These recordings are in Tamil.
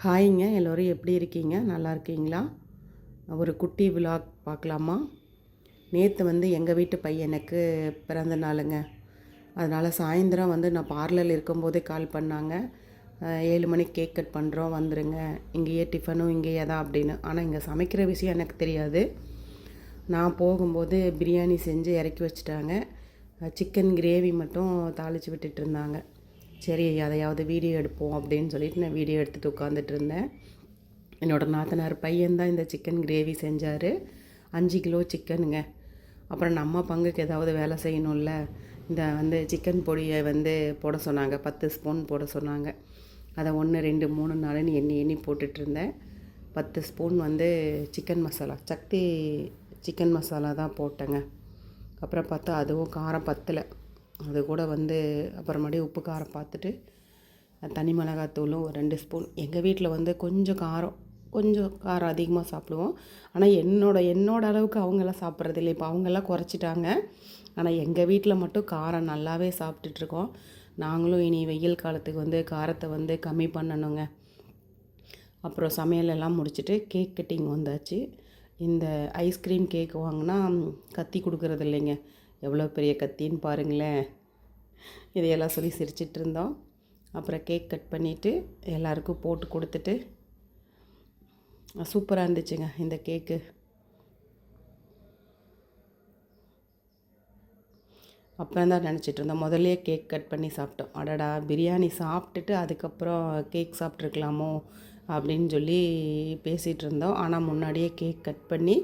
ஹாய்ங்க எல்லோரும் எப்படி இருக்கீங்க? நல்லா இருக்கீங்களா? ஒரு குட்டி விலாக் பார்க்கலாமா? நேற்று வந்து எங்கள் வீட்டு பையனுக்கு பிறந்த நாளுங்க. அதனால் சாயந்தரம் வந்து நான் பார்லரில் இருக்கும்போதே கால் பண்ணாங்க. ஏழு மணிக்கு கேக் கட் பண்ணுறோம் வந்துடுங்க இங்கேயே டிஃபனும் இங்கேயே தான் அப்படின்னு. ஆனால் இங்கே சமைக்கிற விஷயம் எனக்கு தெரியாது. நான் போகும்போது பிரியாணி செஞ்சு இறக்கி வச்சுட்டாங்க. சிக்கன் கிரேவி மட்டும் தாளித்து விட்டுட்டு இருந்தாங்க. சரி அதையாவது வீடியோ எடுப்போம் அப்படின்னு சொல்லிட்டு நான் வீடியோ எடுத்துகிட்டு உட்காந்துட்டு இருந்தேன். என்னோடய நாத்தனார் பையன்தான் இந்த சிக்கன் கிரேவி செஞ்சார். அஞ்சு கிலோ சிக்கனுங்க அப்புறம் நம்ம பங்குக்கு ஏதாவது வேலை செய்யணும்ல. இந்த வந்து சிக்கன் பொடியை வந்து போட சொன்னாங்க. பத்து ஸ்பூன் போட சொன்னாங்க. அதை ஒன்று ரெண்டு மூணு நாலுன்னு எண்ணி எண்ணி போட்டுட்ருந்தேன் பத்து ஸ்பூன் வந்து சிக்கன் மசாலா சக்தி சிக்கன் மசாலா தான் போட்டேங்க. அப்புறம் பார்த்தா அதுவும் காரம் பத்தலை. அது கூட வந்து அப்புறமேடி உப்பு காரம் பார்த்துட்டு தனி மிளகாத்தூளும் ஒரு ரெண்டு ஸ்பூன். எங்கள் வீட்டில் வந்து கொஞ்சம் காரம் கொஞ்சம் காரம் அதிகமாக சாப்பிடுவோம். ஆனால் என்னோட என்னோட அளவுக்கு அவங்கெல்லாம் சாப்பிட்றது இல்லை. இப்போ அவங்கெல்லாம் குறைச்சிட்டாங்க. ஆனால் எங்கள் வீட்டில் மட்டும் காரம் நல்லாவே சாப்பிட்டுட்ருக்கோம் நாங்களும் இனி வெயில் காலத்துக்கு வந்து காரத்தை வந்து கம்மி பண்ணணுங்க. அப்புறம் சமையல் எல்லாம் முடிச்சுட்டு கேக் கட்டிங் வந்தாச்சு. இந்த ஐஸ்கிரீம் கேக் வாங்கினா கத்தி கொடுக்குறது இல்லைங்க. எவ்வளோ பெரிய கத்தின்னு பாருங்களேன். இதையெல்லாம் சொல்லி சிரிச்சிட்டு இருந்தோம் அப்புறம் கேக் கட் பண்ணிவிட்டு எல்லாருக்கும் போட்டு கொடுத்துட்டு சூப்பராக இருந்துச்சுங்க இந்த கேக்கு. அப்புறம் தான் நினச்சிட்டு இருந்தோம். கேக் கட் பண்ணி சாப்பிட்டோம். அடடா பிரியாணி சாப்பிட்டுட்டு அதுக்கப்புறம் கேக் சாப்பிட்ருக்கலாமோ அப்படின்னு சொல்லி பேசிகிட்டு இருந்தோம். ஆனால் முன்னாடியே கேக் கட் பண்ணி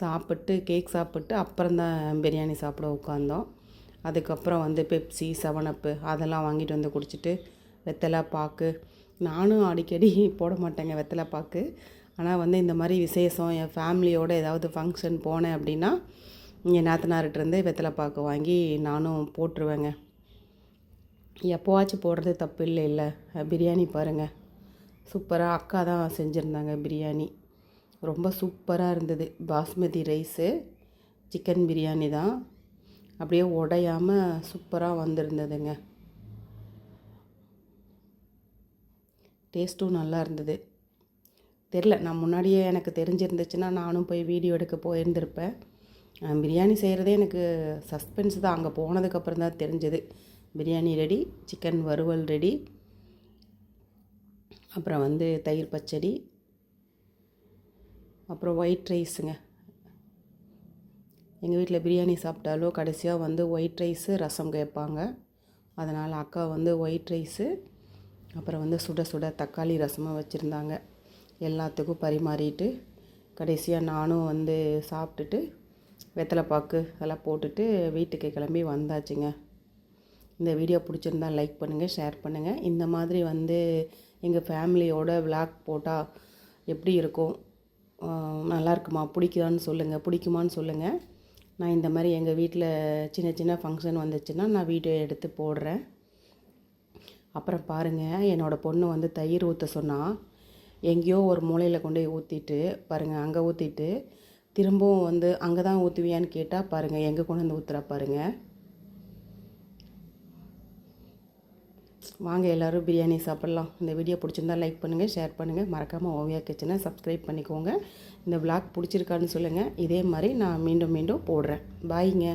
சாப்பிட்டு கேக் சாப்பிட்டு அப்புறம் தான் பிரியாணி சாப்பிட உட்காந்தோம் அதுக்கப்புறம் வந்து பெப்சி செவனப்பு அதெல்லாம் வாங்கிட்டு வந்து குடிச்சிட்டு வெத்தலை பாக்கு. நானும் அடிக்கடி போட மாட்டேங்க வெத்தலை பாக்கு. ஆனால் வந்து இந்த மாதிரி விசேஷம் என் ஃபேமிலியோட ஏதாவது ஃபங்க்ஷன் போனேன் அப்படின்னா என் நாத்தனார்கிட்டருந்து வெத்தலை பாக்கு வாங்கி நானும் போட்டுருவேங்க. எப்போவாச்சும் போடுறது தப்பு இல்லை இல்லை பிரியாணி பாருங்கள் சூப்பராக அக்கா தான் செஞ்சுருந்தாங்க பிரியாணி. ரொம்ப சூப்பராக இருந்தது. பாஸ்மதி ரைஸு சிக்கன் பிரியாணி தான். அப்படியே உடையாமல் சூப்பராக வந்திருந்ததுங்க. டேஸ்ட்டும் நல்லா இருந்தது. தெரில நான் முன்னாடியே எனக்கு தெரிஞ்சிருந்துச்சுன்னா நானும் போய் வீடியோ எடுக்க போயிருந்திருப்பேன். பிரியாணி செய்கிறதே எனக்கு சஸ்பென்ஸ் தான். அங்கே போனதுக்கப்புறம் தான் தெரிஞ்சது. பிரியாணி ரெடி சிக்கன் வறுவல் ரெடி. அப்புறம் வந்து தயிர் பச்சடி அப்புறம் ஒயிட் ரைஸுங்க எங்கள் வீட்டில் பிரியாணி சாப்பிட்டாலும் கடைசியாக வந்து ஒயிட் ரைஸு ரசம் கேட்பாங்க. அதனால் அக்கா வந்து ஒயிட் ரைஸு அப்புறம் வந்து சுட சுட தக்காளி ரசமும் வச்சுருந்தாங்க. எல்லாத்துக்கும் பரிமாறிட்டு கடைசியாக நானும் வந்து சாப்பிட்டுட்டு வெத்தலை பாக்கு அதெல்லாம் போட்டுட்டு வீட்டுக்கு கிளம்பி வந்தாச்சுங்க. இந்த வீடியோ பிடிச்சிருந்தா லைக் பண்ணுங்கள் ஷேர் பண்ணுங்கள் இந்த மாதிரி வந்து எங்கள் ஃபேமிலியோட விளாக் போட்டால் எப்படி இருக்கும்? நல்லாயிருக்குமா? நல்லா இருக்குமா பிடிக்குதான்னு சொல்லுங்கள் பிடிக்குமான்னு சொல்லுங்கள் நான் இந்த மாதிரி எங்கள் வீட்டில் சின்ன சின்ன ஃபங்க்ஷன் வந்துச்சுன்னா நான் வீடியோ எடுத்து போடுறேன். அப்புறம் பாருங்கள் என்னோடய பொண்ணு வந்து தயிர் ஊற்ற சொன்னால் எங்கேயோ ஒரு மூலையில் கொண்டு போய் ஊற்றிட்டு பாருங்கள் அங்கே ஊற்றிட்டு திரும்பவும் வந்து அங்கே தான் ஊற்றுவியான்னு கேட்டால் பாருங்கள் எங்கே கொண்டு வந்து ஊற்றுறா பாருங்கள் வாங்க எல்லோரும் பிரியாணி சாப்பிட்லாம். இந்த வீடியோ பிடிச்சிருந்தா லைக் பண்ணுங்கள் ஷேர் பண்ணுங்கள் மறக்காமல் ஓவியா கிச்சனை சப்ஸ்கிரைப் பண்ணிக்கோங்க. இந்த விளாக் பிடிச்சிருக்கான்னு சொல்லுங்கள் இதே மாதிரி நான் மீண்டும் மீண்டும் போடுறேன். பாய்ங்க